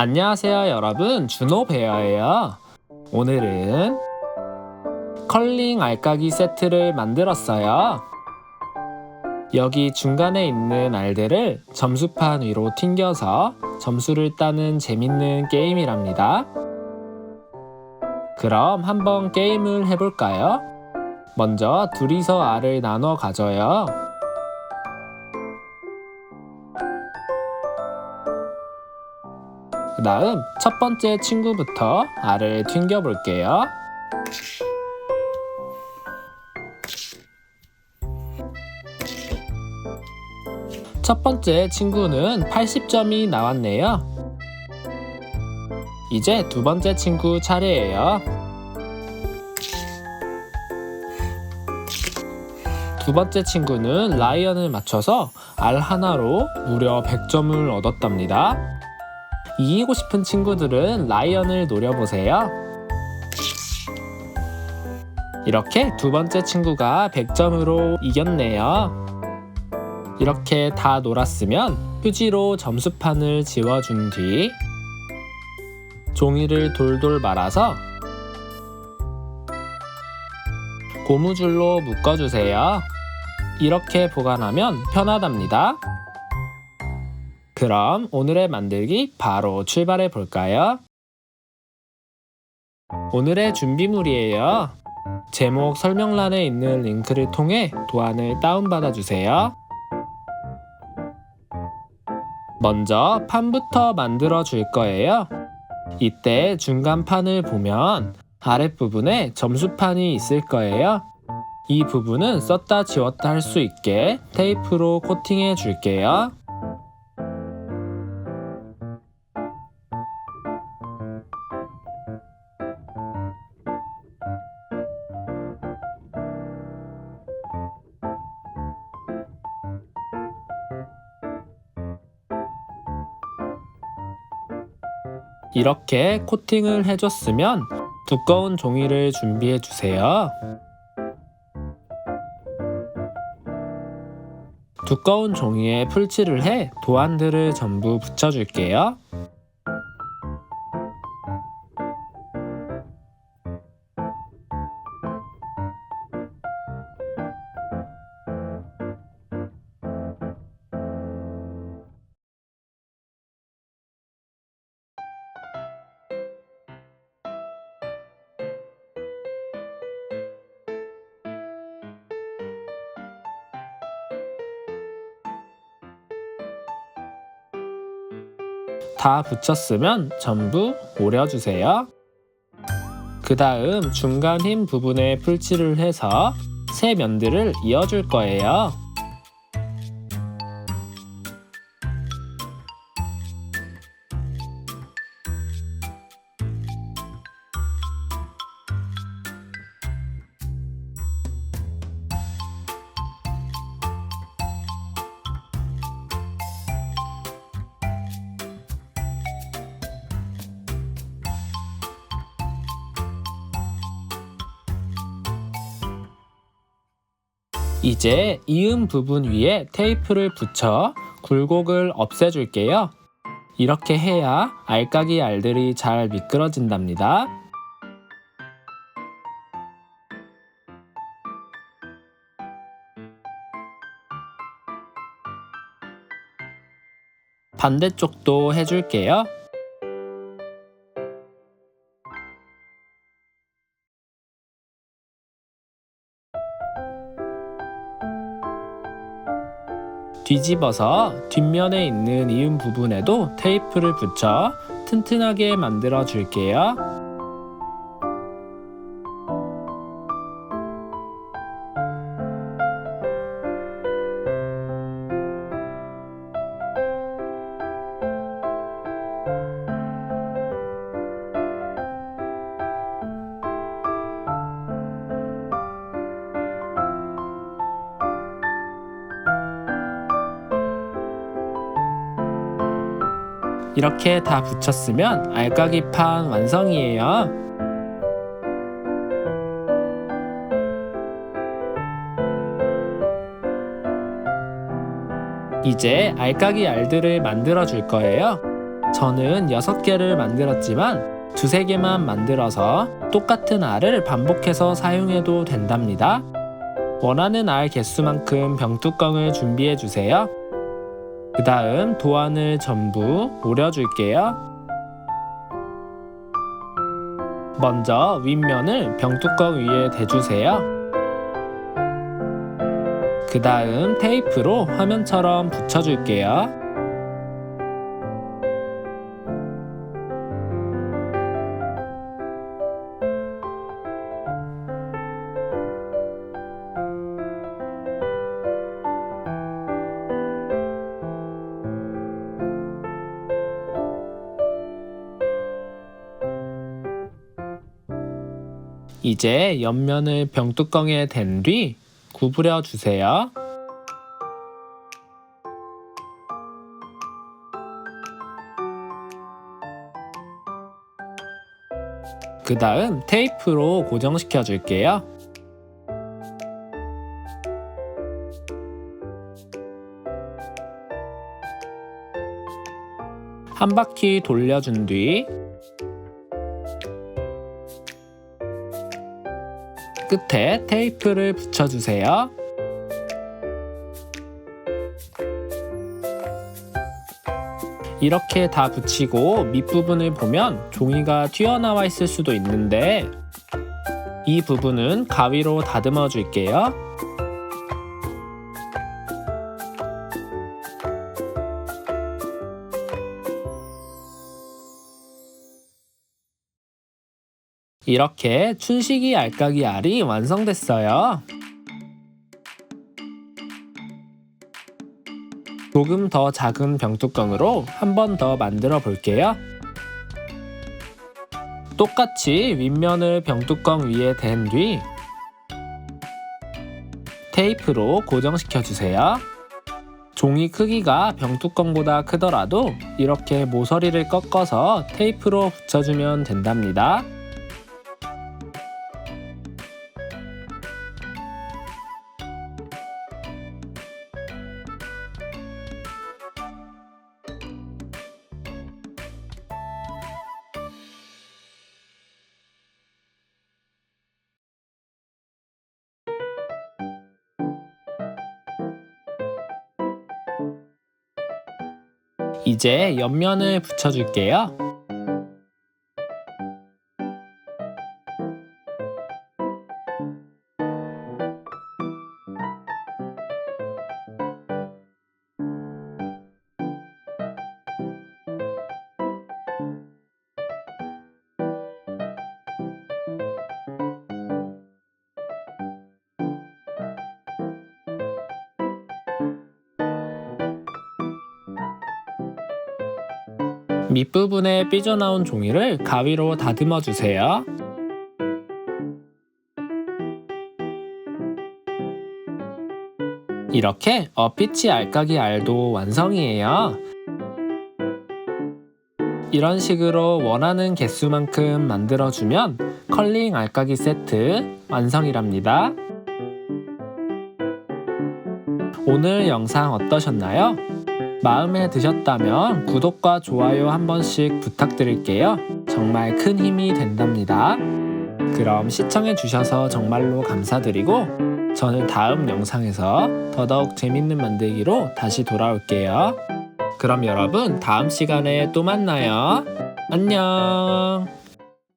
안녕하세요 여러분. 준호베어예요. 오늘은 컬링 알까기 세트를 만들었어요. 여기 중간에 있는 알들을 점수판 위로 튕겨서 점수를 따는 재밌는 게임이랍니다. 그럼 한번 게임을 해볼까요? 먼저 둘이서 알을 나눠 가져요 그 다음 첫 번째 친구부터 알을 튕겨 볼게요. 첫 번째 친구는 80점이 나왔네요. 이제 두 번째 친구 차례예요. 두 번째 친구는 라이언을 맞춰서 알 하나로 무려 100점을 얻었답니다. 이기고 싶은 친구들은 라이언을 노려보세요. 이렇게 두 번째 친구가 100점으로 이겼네요. 이렇게 다 놀았으면 휴지로 점수판을 지워준 뒤 종이를 돌돌 말아서 고무줄로 묶어주세요. 이렇게 보관하면 편하답니다. 그럼 오늘의 만들기 바로 출발해 볼까요? 오늘의 준비물이에요. 제목 설명란에 있는 링크를 통해 도안을 다운받아 주세요. 먼저 판부터 만들어 줄 거예요. 이때 중간 판을 보면 아랫부분에 점수판이 있을 거예요. 이 부분은 썼다 지웠다 할 수 있게 테이프로 코팅해 줄게요. 이렇게 코팅을 해줬으면 두꺼운 종이를 준비해 주세요. 두꺼운 종이에 풀칠을 해 도안들을 전부 붙여줄게요. 다 붙였으면 전부 오려주세요. 그 다음 중간 흰 부분에 풀칠을 해서 새 면들을 이어줄 거예요. 이제 이음 부분 위에 테이프를 붙여 굴곡을 없애줄게요. 이렇게 해야 알까기 알들이 잘 미끄러진답니다. 반대쪽도 해줄게요. 뒤집어서 뒷면에 있는 이음 부분에도 테이프를 붙여 튼튼하게 만들어 줄게요. 이렇게 다 붙였으면 알까기판 완성이에요. 이제 알까기 알들을 만들어 줄 거예요. 저는 6개를 만들었지만 두세 개만 만들어서 똑같은 알을 반복해서 사용해도 된답니다. 원하는 알 개수만큼 병뚜껑을 준비해 주세요. 그 다음 도안을 전부 오려줄게요. 먼저 윗면을 병뚜껑 위에 대주세요. 그 다음 테이프로 화면처럼 붙여줄게요. 이제 옆면을 병뚜껑에 댄 뒤 구부려 주세요. 그 다음 테이프로 고정시켜 줄게요. 한 바퀴 돌려준 뒤 끝에 테이프를 붙여주세요. 이렇게 다 붙이고 밑부분을 보면 종이가 튀어나와 있을 수도 있는데 이 부분은 가위로 다듬어 줄게요. 이렇게 춘식이 알까기 알이 완성됐어요. 조금 더 작은 병뚜껑으로 한 번 더 만들어 볼게요. 똑같이 윗면을 병뚜껑 위에 댄 뒤 테이프로 고정시켜 주세요. 종이 크기가 병뚜껑보다 크더라도 이렇게 모서리를 꺾어서 테이프로 붙여주면 된답니다. 이제 옆면을 붙여줄게요. 밑부분에 삐져나온 종이를 가위로 다듬어 주세요. 이렇게 어피치 알까기 알도 완성이에요. 이런 식으로 원하는 개수만큼 만들어주면 컬링 알까기 세트 완성이랍니다. 오늘 영상 어떠셨나요? 마음에 드셨다면 구독과 좋아요 한 번씩 부탁드릴게요. 정말 큰 힘이 된답니다. 그럼 시청해주셔서 정말로 감사드리고 저는 다음 영상에서 더더욱 재밌는 만들기로 다시 돌아올게요. 그럼 여러분 다음 시간에 또 만나요. 안녕.